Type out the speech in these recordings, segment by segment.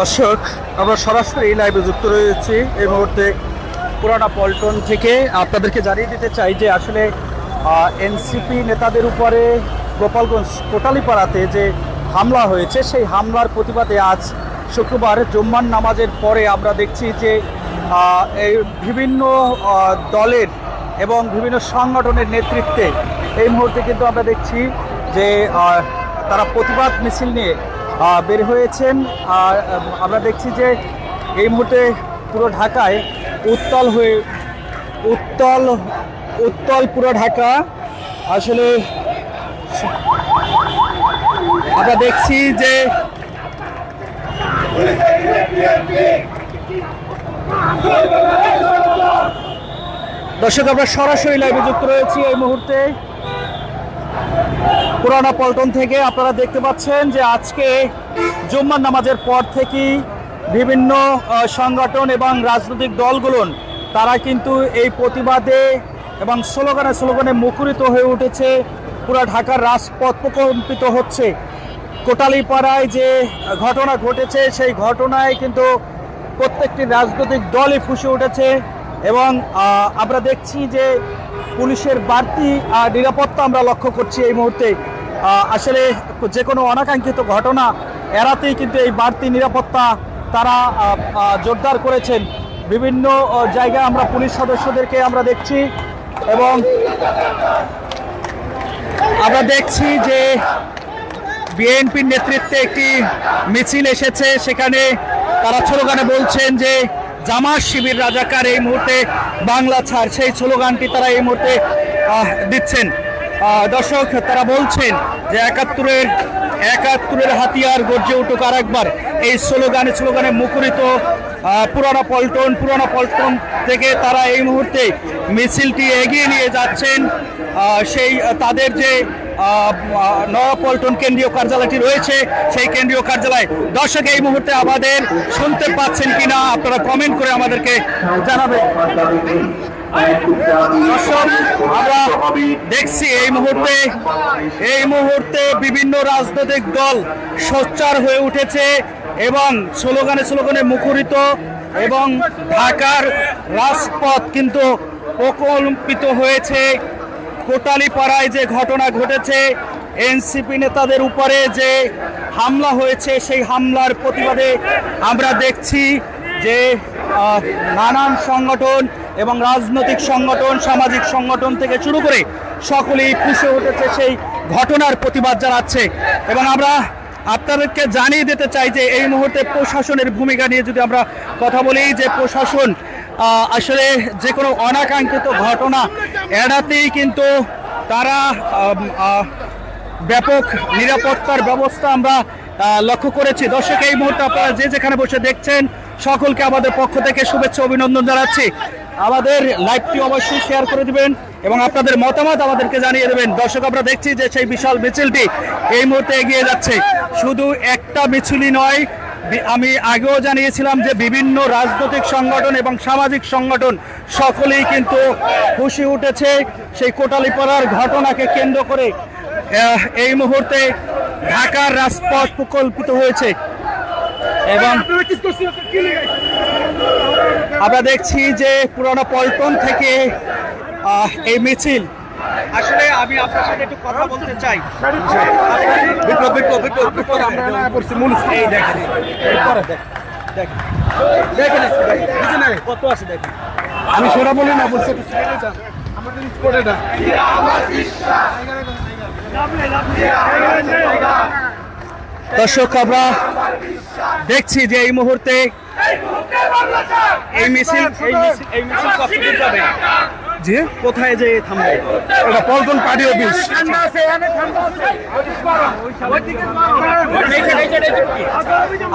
দর্শক, আমরা সরাসরি লাইভে যুক্ত রয়েছি। এই মুহূর্তে পুরানা পল্টন থেকে আপনাদেরকে জানিয়ে দিতে চাই যে আসলে এনসিপি নেতাদের উপরে গোপালগঞ্জ কোটালীপাড়াতে যে হামলা হয়েছে, সেই হামলার প্রতিবাদে আজ শুক্রবার জুম্মান নামাজের পরে আমরা দেখছি যে এই বিভিন্ন দলের এবং বিভিন্ন সংগঠনের নেতৃত্বে এই মুহূর্তে কিন্তু আমরা দেখছি যে তারা প্রতিবাদ মিছিল নিয়ে বের হয়েছেন। আর আমরা দেখছি যে এই মুহূর্তে পুরো ঢাকায় উত্তাল হয়ে, উত্তাল উত্তাল পুরো ঢাকা। আসলে আমরা দেখছি যে দর্শক, আমরা সরাসরি লাইভে যুক্ত রয়েছি এই মুহূর্তে। পুরানা পল্টন থেকে আপনারা দেখতে পাচ্ছেন যে আজকে জুম্মার নামাজের পর থেকেই বিভিন্ন সংগঠন এবং রাজনৈতিক দলগুলোন তারা কিন্তু এই প্রতিবাদে এবং স্লোগানে স্লোগানে মুখরিত হয়ে উঠেছে। পুরা ঢাকার রাজপথ প্রকম্পিত হচ্ছে। কোটালীপাড়ায় যে ঘটনা ঘটেছে, সেই ঘটনায় কিন্তু প্রত্যেকটি রাজনৈতিক দলই ফুসে উঠেছে। এবং আমরা দেখছি যে পুলিশের বাড়তি নিরাপত্তা আমরা লক্ষ্য করছি এই মুহূর্তে। আসলে যে কোনো অনাকাঙ্ক্ষিত ঘটনা এড়াতেই কিন্তু এই বাড়তি নিরাপত্তা তারা জোরদার করেছেন। বিভিন্ন জায়গায় আমরা পুলিশ সদস্যদেরকে আমরা দেখছি এবং আমরা দেখছি যে বিএনপির নেতৃত্বে একটি মিছিল এসেছে। সেখানে তারা স্লোগানে বলছেন যে জামাত শিবির রাজাকার এই মুহূর্তে বাংলা ছাড়। সেই স্লোগানটি তারা এই মুহূর্তে দিচ্ছেন। দর্শক, তারা বলছেন যে একাত্তরের একাত্তরের হাতিয়ার গর্জে উঠুক আর একবার এই স্লোগানে স্লোগানে মুখরিত পুরানা পল্টন পুরানা পল্টন থেকে তারা এই মুহূর্তে মিছিলটি এগিয়ে নিয়ে যাচ্ছেন। সেই, তাদের যে নয়াপল্টন কেন্দ্রীয় কার্যালয়টি রয়েছে। সেই কেন্দ্রীয় কার্যালয় দর্শক এই মুহূর্তে আমাদের শুনতে পাচ্ছেন কিনা আপনারা কমেন্ট করে আমাদেরকে জানাবেন। আমরা দেখছি এই মুহূর্তে এই মুহূর্তে বিভিন্ন রাজনৈতিক দল সোচ্চার হয়ে উঠেছে এবং স্লোগানে স্লোগানে মুখরিত এবং ঢাকার রাজপথ কিন্তু প্রকল্পিত হয়েছে। কোটালীপাড়ায় যে ঘটনা ঘটেছে, এনসিপি নেতাদের উপরে যে হামলা হয়েছে, সেই হামলার প্রতিবাদে আমরা দেখছি যে নানান সংগঠন এবং রাজনৈতিক সংগঠন, সামাজিক সংগঠন থেকে শুরু করে সকলেই ফুসে উঠেছে সেই ঘটনার প্রতিবাদ জানাচ্ছে। এবং আমরা আপনাদেরকে জানিয়ে দিতে চাই যে, এই মুহূর্তে প্রশাসনের ভূমিকা নিয়ে যদি আমরা কথা বলি, যে প্রশাসন আসলে যে কোনো অনাকাঙ্ক্ষিত ঘটনা এড়াতেই কিন্তু তারা ব্যাপক নিরাপত্তার ব্যবস্থা আমরা লক্ষ্য করেছি। দর্শক, এই মুহূর্তে আপনারা যে যেখানে বসে দেখছেন, সকলকে আমাদের পক্ষ থেকে শুভেচ্ছা, অভিনন্দন জানাচ্ছি। আমাদের লাইভটি অবশ্যই শেয়ার করে দিবেন এবং আপনাদের মতামত আমাদেরকে জানিয়ে দেবেন। দর্শক, আমরা দেখছি যে সেই বিশাল মিছিলটি এই মুহূর্তে এগিয়ে যাচ্ছে। শুধু একটা মিছিলই নয় আমি আগেও জানিয়েছিলাম যে বিভিন্ন রাজনৈতিক সংগঠন এবং সামাজিক সংগঠন সকলেই কিন্তু খুশি উঠেছে সেই কোটালীপাড়ার ঘটনাকে কেন্দ্র করে। এই মুহূর্তে ঢাকার রাজপথ প্রকল্পিত হয়েছে। এবং আমরা দেখছি যে পুরোনো পল্টন থেকে এই মিছিল আসলে আমি আপনার সাথে একটু কথা বলতে চাই। বিপ্লব বিপ্লব বিপ্লব বিপ্লব এই দেখেন এই পরে দেখ দেখ দেখেন দেখেন। নেন, কত আছে দেখেন? আমি সেটা বলি না বলছে আমাদের স্পট এটা দর্শক আমরা দেখছি যে এই মুহূর্তে এই মিছিল এই মিছিল এই মিছিল কতদূর যাবে? জি কোথায় যে থামবে? এটা পল্টন পার্টি অফিস।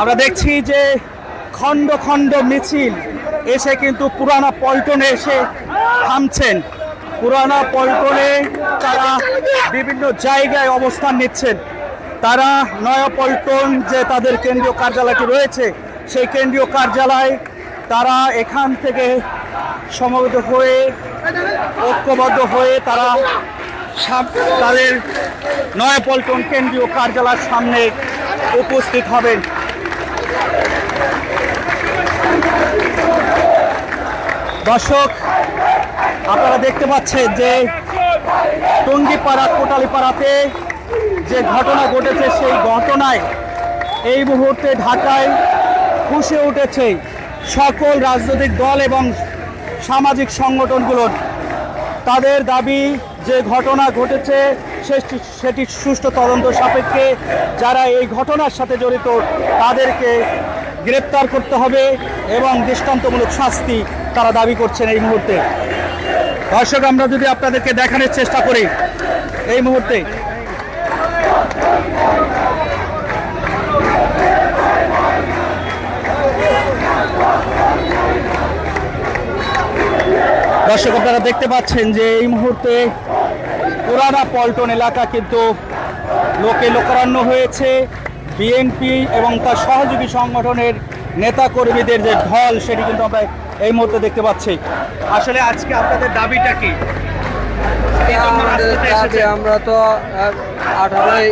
আমরা দেখছি যে খণ্ড খণ্ড মিছিল এসে কিন্তু পুরানা পল্টনে এসে থামছেন। পুরানা পল্টনে তারা বিভিন্ন জায়গায় অবস্থান নিচ্ছেন। তারা নয়া পল্টন যে তাদের কেন্দ্রীয় কার্যালয়টি রয়েছে সেই কেন্দ্রীয় কার্যালয় তারা এখান থেকে সমবেত হয়ে, ঐক্যবদ্ধ হয়ে তারা তাদের নয়াপল্টন কেন্দ্রীয় কার্যালয়ের সামনে উপস্থিত হবেন। দর্শক, আপনারা দেখতে পাচ্ছেন যে টঙ্গিপাড়া, কোটালিপাড়াতে যে ঘটনা ঘটেছে, সেই ঘটনায় এই মুহূর্তে ঢাকায় ফুসে উঠেছে সকল রাজনৈতিক দল এবং সামাজিক সংগঠনগুলোর। তাদের দাবি, যে ঘটনা ঘটেছে সেটি সুষ্ঠু তদন্ত সাপেক্ষে যারা এই ঘটনার সাথে জড়িত, তাদেরকে গ্রেপ্তার করতে হবে এবং দৃষ্টান্তমূলক শাস্তি তারা দাবি করছেন এই মুহূর্তে। দর্শক, আমরা যদি আপনাদেরকে দেখানোর চেষ্টা করি, এই মুহূর্তে দর্শক আপনারা দেখতে পাচ্ছেন যে এই মুহূর্তে পুরানা পল্টন এলাকা কিন্তু লোকে লোকারণ্য হয়েছে। বিএনপি এবং তার সহযোগী সংগঠনের নেতা কর্মীদের যে ঢল সেটি কিন্তু আমরা এই মুহূর্তে দেখতে পাচ্ছি। আসলে আজকে আপনাদের দাবিটা কি। আমরা তো আঠারোই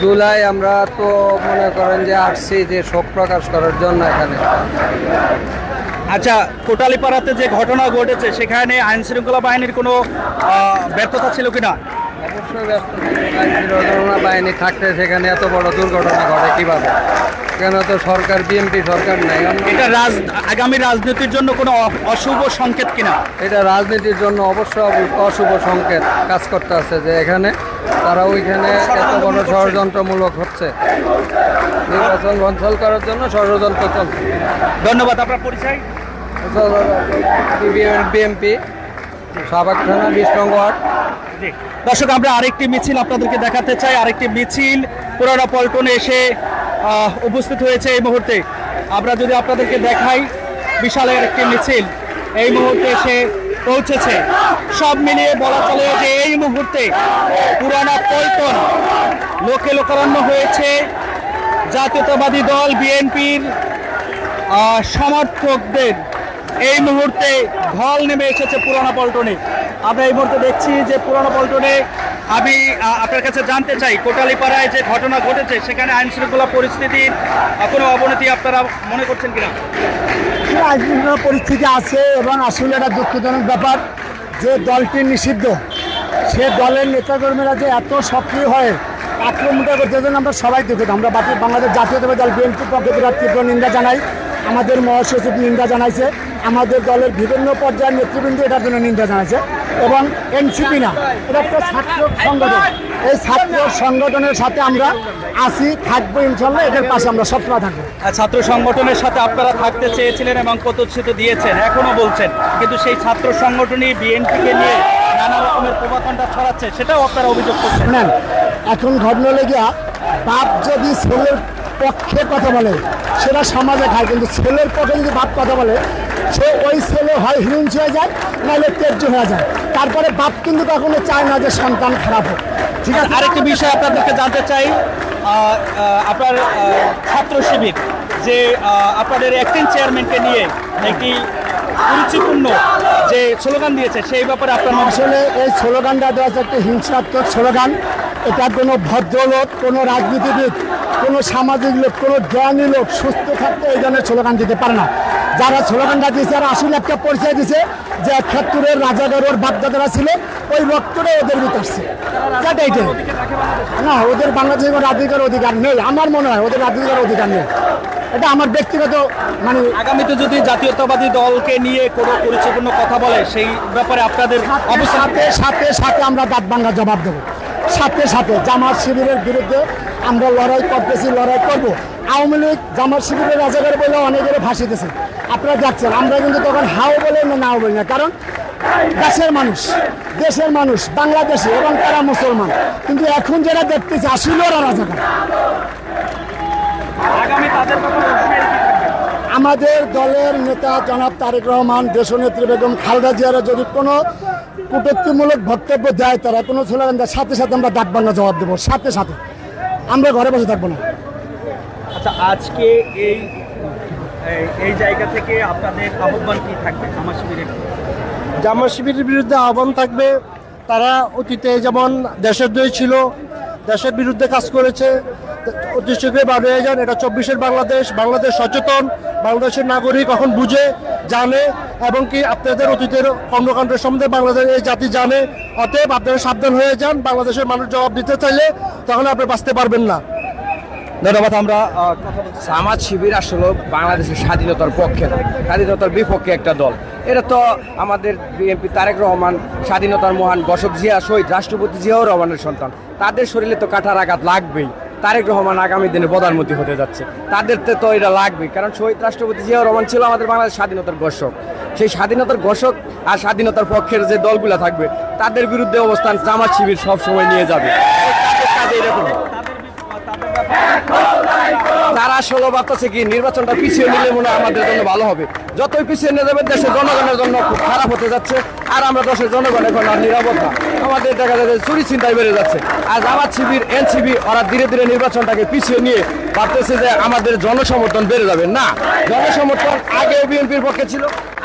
জুলাই আমরা তো মনে করেন যে আসছি যে শোক প্রকাশ করার জন্য এখানে। আচ্ছা কোটালীপাড়াতে যে ঘটনা ঘটেছে সেখানে আইন শৃঙ্খলা বাহিনীর কোনো ব্যর্থতা ছিল কিনা? অবশ্যই ব্যস্ত দুর্ঘটনা বাহিনী থাকতে সেখানে এত বড় দুর্ঘটনা ঘটে কীভাবে? কেন তো সরকার বিএনপি সরকার নেই? এটা রাজ আগামী রাজনীতির জন্য কোনো অশুভ সংকেত কিনা? এটা রাজনীতির জন্য অবশ্যই অশুভ সংকেত কাজ করতে আছে যে এখানে তারা ওইখানে এত বড় ষড়যন্ত্রমূলক হচ্ছে। নির্বাচন বঞ্চল করার জন্য ষড়যন্ত্র চলছে। ধন্যবাদ। আপনার পরিচয়? থানা বিশ দর্শক আমরা আরেকটি মিছিল আপনাদেরকে দেখাতে চাই। আরেকটি মিছিল পুরানা পল্টনে এসে উপস্থিত হয়েছে এই মুহূর্তে। আমরা যদি আপনাদেরকে দেখাই বিশাল একটি মিছিল এই মুহূর্তে এসে পৌঁছেছে। সব মিলিয়ে বলা চলে যে এই মুহূর্তে পুরানা পল্টন লোকে লোকারণ্য হয়েছে। জাতীয়তাবাদী দল বিএনপির সমর্থকদের এই মুহূর্তে ঢল নেমে এসেছে পুরানা পল্টনে। আমরা এই মুহূর্তে দেখছি যে পুরানা পল্টনে আমি আপনার কাছে জানতে চাই, কোটালীপাড়ায় যে ঘটনা ঘটেছে, সেখানে আইন শৃঙ্খলা পরিস্থিতির কোনো অবনতি আপনারা মনে করছেন কিনা? আইনশৃঙ্খলা পরিস্থিতি আছে এবং আসলে এটা দুঃখজনক ব্যাপার যে দলটি নিষিদ্ধ। সে দলের নেতাকর্মীরা যে এত সক্রিয় হয়ে আক্রমণটা করতে জন্য আমরা সবাই দুঃখিত। আমরা বাকি বাংলাদেশ জাতীয়তাবাদী দল বিএনপির পক্ষে বিরাট তীব্র নিন্দা জানাই। আমাদের মহাসচিব নিন্দা জানাইছে। আমাদের দলের বিভিন্ন পর্যায়ের নেতৃবৃন্দ এটার জন্য নিন্দা জানাইছে এবং এনসিপি না এটা একটা ছাত্র সংগঠন। এই ছাত্র সংগঠনের সাথে আমরা আসি থাকব ইনশাল্লাহ এদের পাশে আমরা সবসময় থাকব। আহ, ছাত্র সংগঠনের সাথে আপনারা থাকতে চেয়েছিলেন এবং প্রতিশ্রুতি দিয়েছেন এখনও বলছেন কিন্তু সেই ছাত্র সংগঠনই বিএনপিকে নিয়ে নানা রকমের প্রভাকাণ্ডা ছড়াচ্ছে সেটাও আপনারা অভিযোগ করছেন। এখন ঘটনা লেগিয়া বাপ যদি ছেলের পক্ষে কথা বলে, সেটা সমাজে খায়, কিন্তু ছেলের পক্ষে যদি বাপ কথা বলে, সে ওই ছেলে হয় হিউন্স হয়ে যায়, নাহলে তেজ্য হয়ে যায়। তারপরে বাপ কিন্তু কখনো চায় না যে সন্তান খারাপ হোক। ঠিক আছে? আরেকটি বিষয় আপনাদেরকে জানতে চাই আপনার ছাত্র শিবির, যে আপনাদের অ্যাক্টিং চেয়ারম্যানকে নিয়ে একটি কুরুচিপূর্ণ যে স্লোগান দিয়েছে, সেই ব্যাপারে আপনার আসলে এই স্লোগানটা দেওয়া একটা হিংসাত্মক স্লোগান। এটা কোনো ভদ্রলোক, কোনো রাজনীতিবিদ, কোনো সামাজিক লোক, কোনো জ্ঞানী লোক সুস্থ থাকতে এই ধরনের স্লোগান দিতে পারে না। যারা স্লোগানটা দিয়েছে আর আসলে একটা পরিচয় দিছে যে একাত্তরের রাজাগার বাপদাদারা ছিল ওই রক্তটা ওদের যাটা এইটাই। না ওদের বাংলাদেশের কোনো রাজনীতির অধিকার নেই আমার মনে হয় ওদের রাজনীতির অধিকার নেই। এটা আমার ব্যক্তিগত মানে আগামীতে যদি জাতীয়তাবাদী দলকে নিয়ে কোনো পরিচয়পূর্ণ কথা বলে সেই ব্যাপারে আপনাদের সাথে সাথে সাথে সাথে আমরা দাঁত ভাঙ্গা জবাব দেবো। সাথে সাথে জামাত শিবিরের বিরুদ্ধে আমরা লড়াই করতেছি লড়াই করব। আওয়ামী লীগ জামাত শিবিরের রাজাকার বলে অনেকের ফাঁসি দিয়েছে। আপনারা যাচ্ছেন আমরা কিন্তু তখন হাও বলে না নাও বলি না কারণ দেশের মানুষ দেশের মানুষ বাংলাদেশি এবং তারা মুসলমান। কিন্তু এখন যারা দেখতেছে আসলে ওরা রাজাকার? আমাদের দলের নেতা জনাব তারেক রহমান দেশনেত্রী বেগম খালদা জিয়ারা যদি কোনো কটূক্তিমূলক বক্তব্য দেয় তারা কোনো স্লোগান দেয় সাথে সাথে আমরা ডাক বাংলা জবাব দেবো সাথে সাথে। আমরা ঘরে বসে থাকব না। আচ্ছা আজকে এই এই- জায়গা থেকে আপনাদের আহ্বান কি থাকবে আমার শিবিরের? জামা শিবিরের বিরুদ্ধে আহ্বান থাকবে। তারা অতীতে যেমন দেশের দই ছিল, দেশের বিরুদ্ধে কাজ করেছে, অতি শীঘ্রই বার হয়ে যান। এটা চব্বিশের বাংলাদেশ বাংলাদেশ সচেতন, বাংলাদেশের নাগরিক এখন বুঝে, জানে, এবং কি আপনাদের অতীতের কর্মকাণ্ডের সম্বন্ধে বাংলাদেশের এই জাতি জানে। অতএব আপনারা সাবধান হয়ে যান, বাংলাদেশের মানুষ জবাব দিতে চাইলে তখন আপনি বাঁচতে পারবেন না। ধন্যবাদ, আমরা জামাত শিবির আসলে বাংলাদেশের স্বাধীনতার পক্ষে না। স্বাধীনতার বিপক্ষে একটা দল। এটা তো আমাদের বিএনপি তারেক রহমান, স্বাধীনতার মহান বসক জিয়া শহীদ, রাষ্ট্রপতি জিয়াউর রহমানের সন্তান। তাদের শরীরে তো কাটার আঘাত লাগবেই। তারেক রহমান আগামী দিনে প্রধানমন্ত্রী হতে যাচ্ছে। তাদের তো এটা লাগবেই, কারণ শহীদ রাষ্ট্রপতি জিয়াউর রহমান ছিল আমাদের বাংলাদেশ স্বাধীনতার ঘোষক। সেই স্বাধীনতার ঘোষক আর স্বাধীনতার পক্ষের যে দলগুলো থাকবে, তাদের বিরুদ্ধে অবস্থান জামাত শিবির সবসময় নিয়ে যাবে। তাদের এরকম তারা ষোলো বার্তাছে কি নির্বাচনটা পিছিয়ে নিলে মনে আমাদের জন্য ভালো হবে। যতই পিছিয়ে নিয়ে যাবে দেশের জনগণের জন্য খুব খারাপ হতে যাচ্ছে, আর আমরা দেশের জনগণ এখন আর নিরাপত্তা আমাদের দেখা যাচ্ছে চুরি চিন্তায় বেড়ে যাচ্ছে। আর জামাত শিবির এনসিবি ওরা ধীরে ধীরে নির্বাচনটাকে পিছিয়ে নিয়ে ভাবতেছে যে আমাদের জনসমর্থন বেড়ে যাবে। না জনসমর্থন আগেও বিএনপির পক্ষে ছিল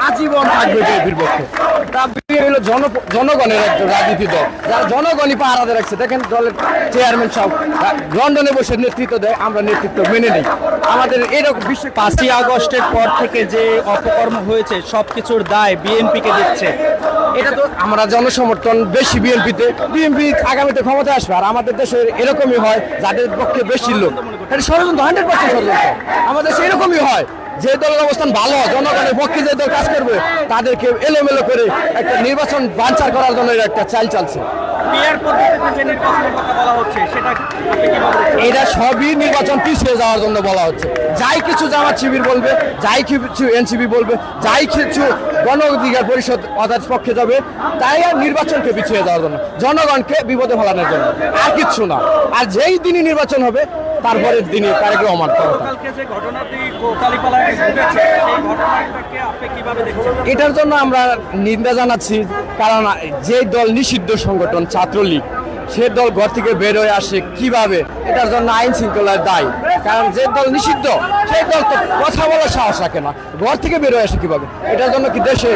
আজীবন থাকবে বিএনপির পক্ষে। তা বিএনপি হলো জন জনগণের একজন রাজনীতি দল যারা জনগণই পাহারাতে রাখছে। দেখেন দলের চেয়ারম্যান সব লন্ডনে বসে নেতৃত্ব দেয় আমরা নেতৃত্ব মেনে নিই। আমাদের এরকম বিশ্ব পাঁচই আগস্টের পর থেকে যে অপকর্ম হয়েছে সব কিছুর দায় বিএনপিকে দিচ্ছে। এটা তো আমরা জনসমর্থন বেশি বিএনপিতে বিএনপি আগামীতে ক্ষমতায় আসবে। আর আমাদের দেশে এরকমই হয় যাদের পক্ষে বেশি লোক। এটা ষড়যন্ত্র হান্ড্রেড পার্সেন্ট ষড়যন্ত্র। আমাদের দেশে এরকমই হয় যে দলের অবস্থান ভালো জনগণের পক্ষে যে দল কাজ করবে তাদেরকে এলোমেলো করে একটা নির্বাচন বাঞ্চার করার জন্য এর একটা চাল চালছে? এটা সবই নির্বাচন পিছিয়ে যাওয়ার জন্য বলা হচ্ছে। যাই কিছু জামাত শিবির বলবে যাই কিছু এনসিবি বলবে যাই কিছু গণ অধিকার পরিষদ অর্থাৎ পক্ষে যাবে তাই আর নির্বাচনকে পিছিয়ে যাওয়ার জন্য জনগণকে বিপদে ফেলানোর জন্য। আর কিচ্ছু না। আর যেই দিনই নির্বাচন হবে তারপরের দিনই তারেক রহমান ক্ষমতা কালকে যে ঘটনাটি কালীপালায় ঘটেছে সেই ঘটনাটাকে আপনি কীভাবে দেখছেন? এটার জন্য আমরা নিন্দা জানাচ্ছি কারণ যে দল নিষিদ্ধ সংগঠন ছাত্রলীগ সে দল ঘর থেকে বের হয়ে আসে কীভাবে? এটার জন্য আইন শৃঙ্খলার দায়। কারণ যে দল নিষিদ্ধ সেই দল তো কথা বলার সাহস রাখে না। ঘর থেকে বের হয়ে আসে কীভাবে? এটার জন্য কি দেশে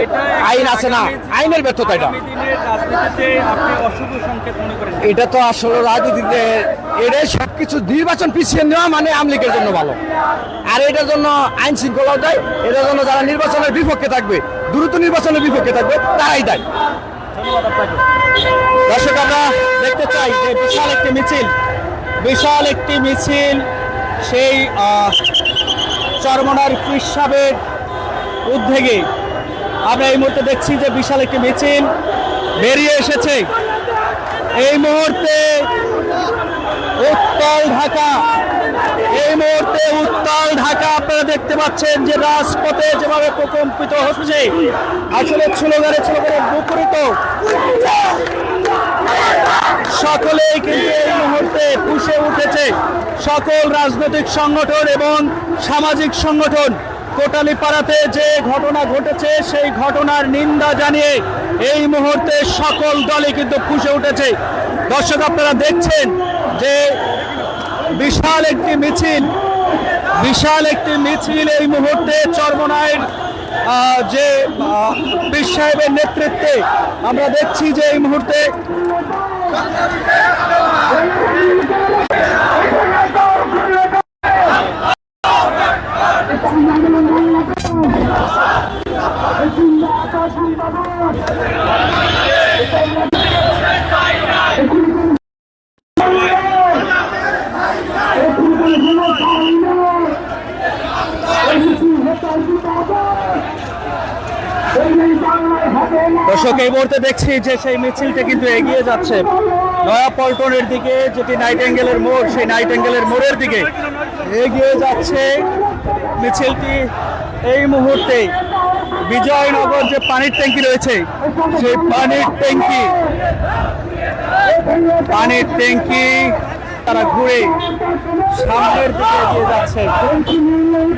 আইন আছে না? আইনের ব্যর্থতা এটা। এটা তো আসলে রাজনীতিতে এটাই সব কিছু নির্বাচন পিছিয়ে নেওয়া মানে আমলিকের জন্য ভালো। আর এটার জন্য আইন শৃঙ্খলাও দেয়। এটার জন্য যারা নির্বাচনের বিপক্ষে থাকবে, দ্রুত নির্বাচনের বিপক্ষে থাকবে, তারাই দেয়। দর্শক, আমরা দেখতে চাই যে বিশাল একটি মিছিল, বিশাল একটি মিছিল, সেই চরমনার সাহেবের উদ্যোগে আমরা এই মুহূর্তে দেখছি যে বিশাল একটি মিছিল বেরিয়ে এসেছে। এই মুহূর্তে উত্তল ঢাকা, এই মুহূর্তে উত্তাল ঢাকা, আপনারা দেখতে পাচ্ছেন যে রাজপথে যেভাবে প্রকম্পিত হচ্ছে, আসলে স্লোগানে স্লোগানে মুখরিত সকলেই কিন্তু এই মুহূর্তে পুষে উঠেছে। সকল রাজনৈতিক সংগঠন এবং সামাজিক সংগঠন, কোটালীপাড়াতে যে ঘটনা ঘটেছে, সেই ঘটনার নিন্দা জানিয়ে এই মুহূর্তে সকল দলই কিন্তু ফুসে উঠেছে। দর্শক, আপনারা দেখছেন যে বিশাল একটি মিছিল, বিশাল একটি মিছিল এই মুহূর্তে চর্মনায়ের যে বিশ সাহেবের নেতৃত্বে আমরা দেখছি যে এই মুহূর্তে দর্শক, এই মুহূর্তে দেখছি যে সেই মিছিলটা কিন্তু এগিয়ে যাচ্ছে। নয়া পল্টনের দিকে যেটি নাইট অ্যাঙ্গেলের মোড়, সেই নাইট অ্যাঙ্গেলের মোড়ের দিকে এগিয়ে যাচ্ছে মিছিলটি। এই মুহূর্তে বিজয়নগর যে পানির ট্যাঙ্কি রয়েছে, সেই পানির ট্যাঙ্কি পানির ট্যাঙ্কি তারা ঘুরে সামনের দিকে এগিয়ে যাচ্ছে।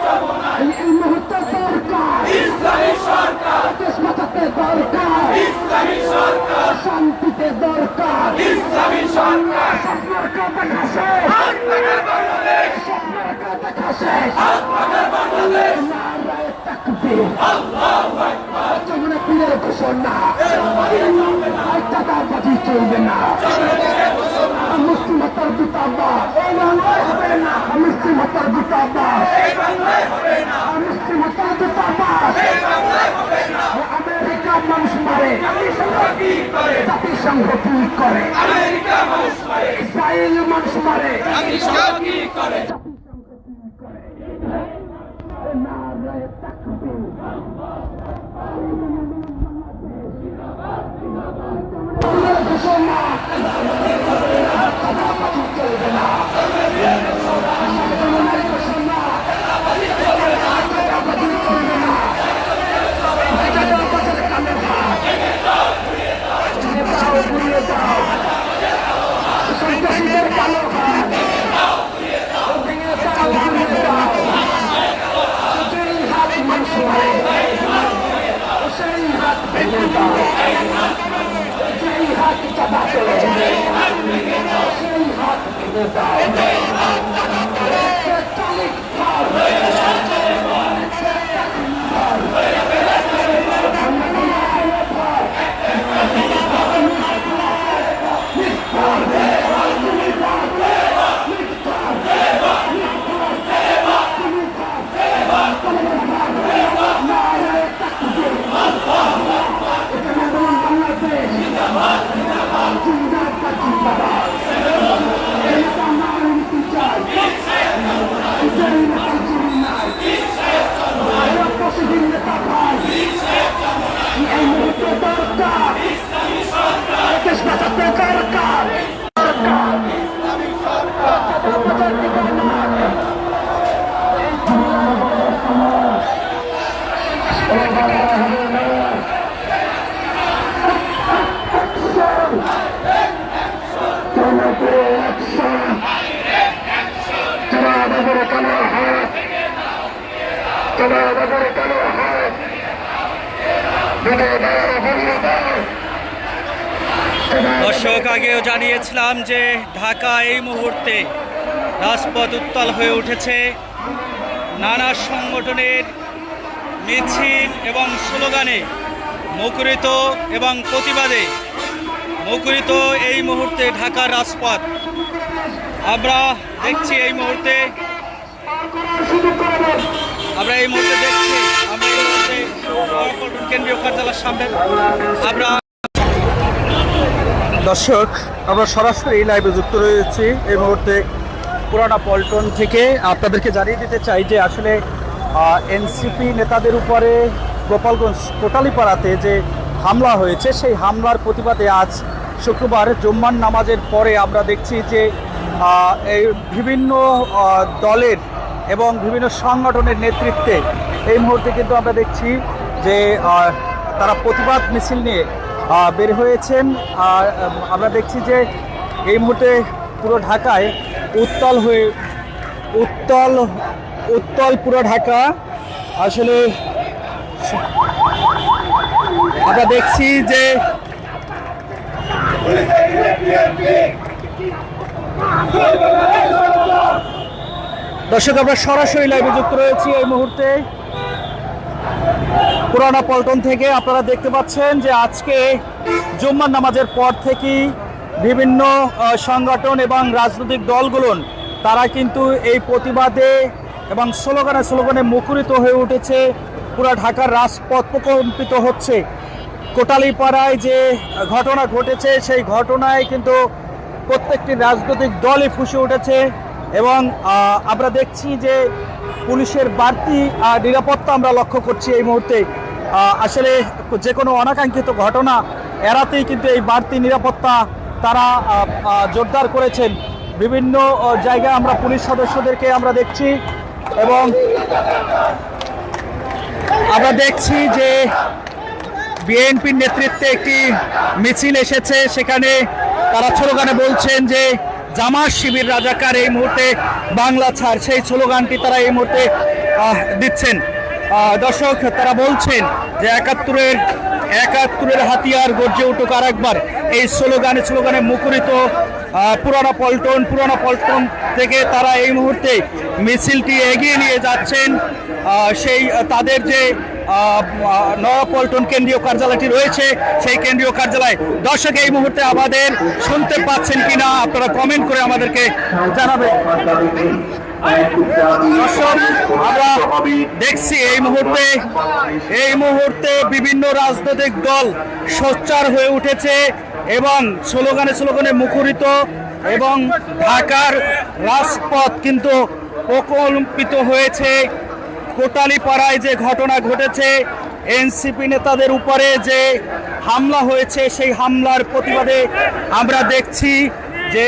ধর্ম নাই ইসলামী সরকার ইসলামী সরকার শান্তিতে দরকার ইসলামী সরকার আত্মাকার বাংলাদেশ আত্মাকার বাংলাদেশ যমুনা পীরের ঘোষণা চাঁদাবাজি চলবে না মুসলিম হত্যার দূতাবাস মুসলিম হত্যার দূতাবাস আমেরিকা মানুষ মারে আমেরিকা মানুষ মারে Boom, boom, boom. বাকিটা বাঁচলে সেই হাত ভেঙে দাও দর্শক আগেও জানিয়েছিলাম যে ঢাকা এই মুহূর্তে রাজপথ উত্তাল হয়ে উঠেছে। নানা সংগঠনের মিছিল এবং স্লোগানে মুখরিত এবং প্রতিবাদে মুখরিত এই মুহূর্তে ঢাকার রাজপথ। আমরা দেখছি এই মুহূর্তে আমরা এই মুহূর্তে দেখছি কেন্দ্রীয় কার্যালয়ের সামনে আমরা দর্শক, আমরা সরাসরি এই লাইভে যুক্ত রয়েছি। এই মুহূর্তে পুরানা পল্টন থেকে আপনাদেরকে জানিয়ে দিতে চাই যে আসলে এনসিপি নেতাদের উপরে গোপালগঞ্জ কোটালীপাড়াতে যে হামলা হয়েছে, সেই হামলার প্রতিবাদে আজ শুক্রবার জুম্মান নামাজের পরে আমরা দেখছি যে এই বিভিন্ন দলের এবং বিভিন্ন সংগঠনের নেতৃত্বে এই মুহূর্তে কিন্তু আমরা দেখছি যে তারা প্রতিবাদ মিছিল নিয়ে বের হয়েছেন। আর আমরা দেখছি যে এই মুহূর্তে পুরো ঢাকায় উত্তাল হয়ে, উত্তাল উত্তাল পুরো ঢাকা। আসলে আমরা দেখছি যে দর্শক, আমরা সরাসরি লাইভে যুক্ত রয়েছি এই মুহূর্তে। পুরানা পল্টন থেকে আপনারা দেখতে পাচ্ছেন যে আজকে জুম্মার নামাজের পর থেকেই বিভিন্ন সংগঠন এবং রাজনৈতিক দলগুলোন তারা কিন্তু এই প্রতিবাদে এবং স্লোগানে স্লোগানে মুখরিত হয়ে উঠেছে। পুরা ঢাকার রাজপথ প্রকম্পিত হচ্ছে। কোটালীপাড়ায় যে ঘটনা ঘটেছে, সেই ঘটনায় কিন্তু প্রত্যেকটি রাজনৈতিক দলই ফুসে উঠেছে। এবং আমরা দেখছি যে পুলিশের বাড়তি নিরাপত্তা আমরা লক্ষ্য করছি এই মুহূর্তে। আসলে যে কোনো অনাকাঙ্ক্ষিত ঘটনা এড়াতেই কিন্তু এই বাড়তি নিরাপত্তা তারা জোরদার করেছেন। বিভিন্ন জায়গায় আমরা পুলিশ সদস্যদেরকে আমরা দেখছি এবং আমরা দেখছি যে বিএনপির নেতৃত্বে একটি মিছিল এসেছে। সেখানে তারা স্লোগানে বলছেন যে জামাত শিবির রাজাকার এই মুহূর্তে বাংলা ছাড়। সেই স্লোগানটি তারা এই মুহূর্তে দিচ্ছেন। দর্শক, তারা বলছেন যে একাত্তরের একাত্তরের হাতিয়ার গর্জে উঠুক আর একবার এই স্লোগানে স্লোগানে মুখরিত পুরানা পল্টন পুরানা পল্টন থেকে তারা এই মুহূর্তে মিছিলটি এগিয়ে নিয়ে যাচ্ছেন। সেই, তাদের যে নয়াপল্টন কেন্দ্রীয় কার্যালয়টি রয়েছে। সেই কেন্দ্রীয় কার্যালয় দর্শক এই মুহূর্তে আমাদের শুনতে পাচ্ছেন কিনা আপনারা কমেন্ট করে আমাদেরকে জানাবেন। আমরা দেখছি এই মুহূর্তে এই মুহূর্তে বিভিন্ন রাজনৈতিক দল সোচ্চার হয়ে উঠেছে এবং স্লোগানে স্লোগানে মুখরিত এবং ঢাকার রাজপথ কিন্তু প্রকল্পিত হয়েছে। কোটালীপাড়ায় যে ঘটনা ঘটেছে, এনসিপি নেতাদের উপরে যে হামলা হয়েছে, সেই হামলার প্রতিবাদে আমরা দেখছি যে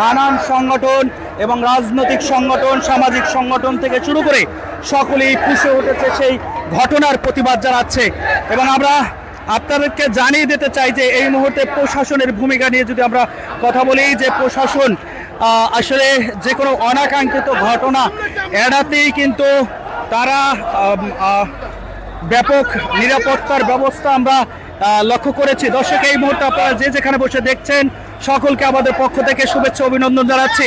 নানান সংগঠন এবং রাজনৈতিক সংগঠন, সামাজিক সংগঠন থেকে শুরু করে সকলেই ফুসে উঠেছে সেই ঘটনার প্রতিবাদ জানাচ্ছে। এবং আমরা আপনাদেরকে জানিয়ে দিতে চাই যে এই মুহূর্তে প্রশাসনের ভূমিকা নিয়ে যদি আমরা কথা বলি, যে প্রশাসন আসলে যে কোনো অনাকাঙ্ক্ষিত ঘটনা এড়াতেই কিন্তু তারা ব্যাপক নিরাপত্তার ব্যবস্থা আমরা লক্ষ্য করেছি। দর্শক, এই মুহূর্তে আপনারা যে যেখানে বসে দেখছেন সকলকে আমাদের পক্ষ থেকে শুভেচ্ছা অভিনন্দন জানাচ্ছি।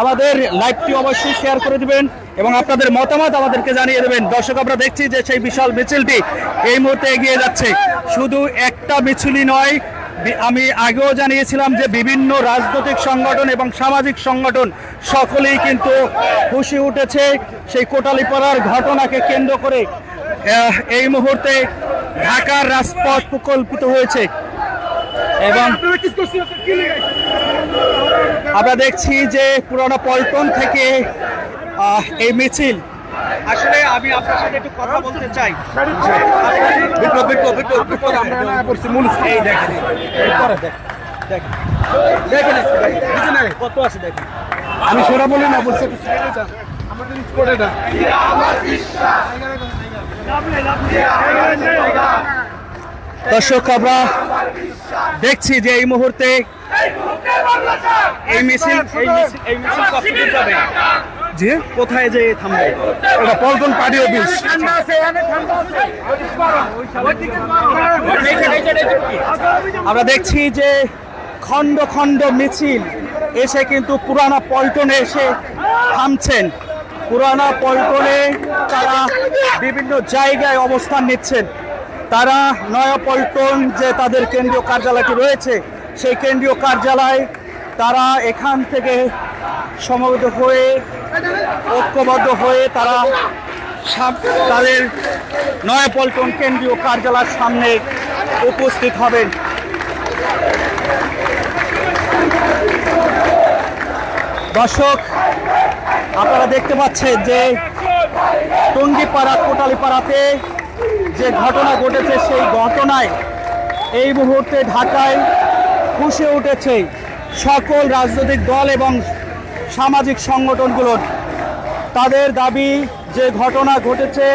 আমাদের লাইভটি অবশ্যই শেয়ার করে দিবেন এবং আপনাদের মতামত আমাদেরকে জানিয়ে দেবেন। দর্শক, আমরা দেখছি যে সেই বিশাল মিছিলটি এই মুহূর্তে এগিয়ে যাচ্ছে। শুধু একটা মিছিলই নয় আমি আগেও জানিয়েছিলাম যে বিভিন্ন রাজনৈতিক সংগঠন এবং সামাজিক সংগঠন সকলেই কিন্তু খুশি উঠেছে সেই কোটালীপাড়ার ঘটনাকে কেন্দ্র করে। এই মুহূর্তে ঢাকার রাজপথ প্রকল্পিত হয়েছে। এবং আমরা দেখছি যে পুরোনো পল্টন থেকে আহ, এই মিছিল। আসলে আমি আপনার সাথে একটু কথা বলতে চাই। এই দেখেন দেখেন। কত আছে দেখেন? আমি সোরা বলি না বলছে আমাদের এটা দর্শক আমরা দেখছি যে এই মুহূর্তে এই মিছিল এই মিছিল কতদূর যাবে? জি? কোথায় যে থামবে? এটা পল্টন পার্টি অফিস আমরা দেখছি যে খণ্ড খণ্ড মিছিল এসে কিন্তু পুরানা পল্টনে এসে থামছেন। পুরানা পল্টনে তারা বিভিন্ন জায়গায় অবস্থান নিচ্ছেন। তারা নয়াপল্টন যে তাদের কেন্দ্রীয় কার্যালয়টি রয়েছে, সেই কেন্দ্রীয় কার্যালয় তারা এখান থেকে সমবেত হয়ে, ঐক্যবদ্ধ হয়ে তারা তাদের নয়াপল্টন কেন্দ্রীয় কার্যালয়ের সামনে উপস্থিত হবেন। দর্শক, আপনারা দেখতে পাচ্ছেন যে টঙ্গিপাড়া, কোটালীপাড়াতে যে ঘটনা ঘটেছে সেই ঘটনায় এই মুহূর্তে ঢাকায় ফুসে উঠেছে সকল রাজনৈতিক দল এবং সামাজিক সংগঠনগুলোর। তাদের দাবি, যে ঘটনা ঘটেছে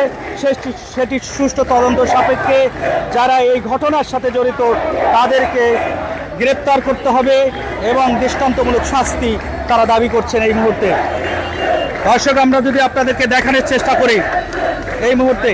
সেটি সুষ্ঠু তদন্ত সাপেক্ষে যারা এই ঘটনার সাথে জড়িত, তাদেরকে গ্রেপ্তার করতে হবে এবং দৃষ্টান্তমূলক শাস্তি তারা দাবি করছেন এই মুহূর্তে। দর্শক, আমরা যদি আপনাদেরকে দেখানোর চেষ্টা করি, এই মুহূর্তে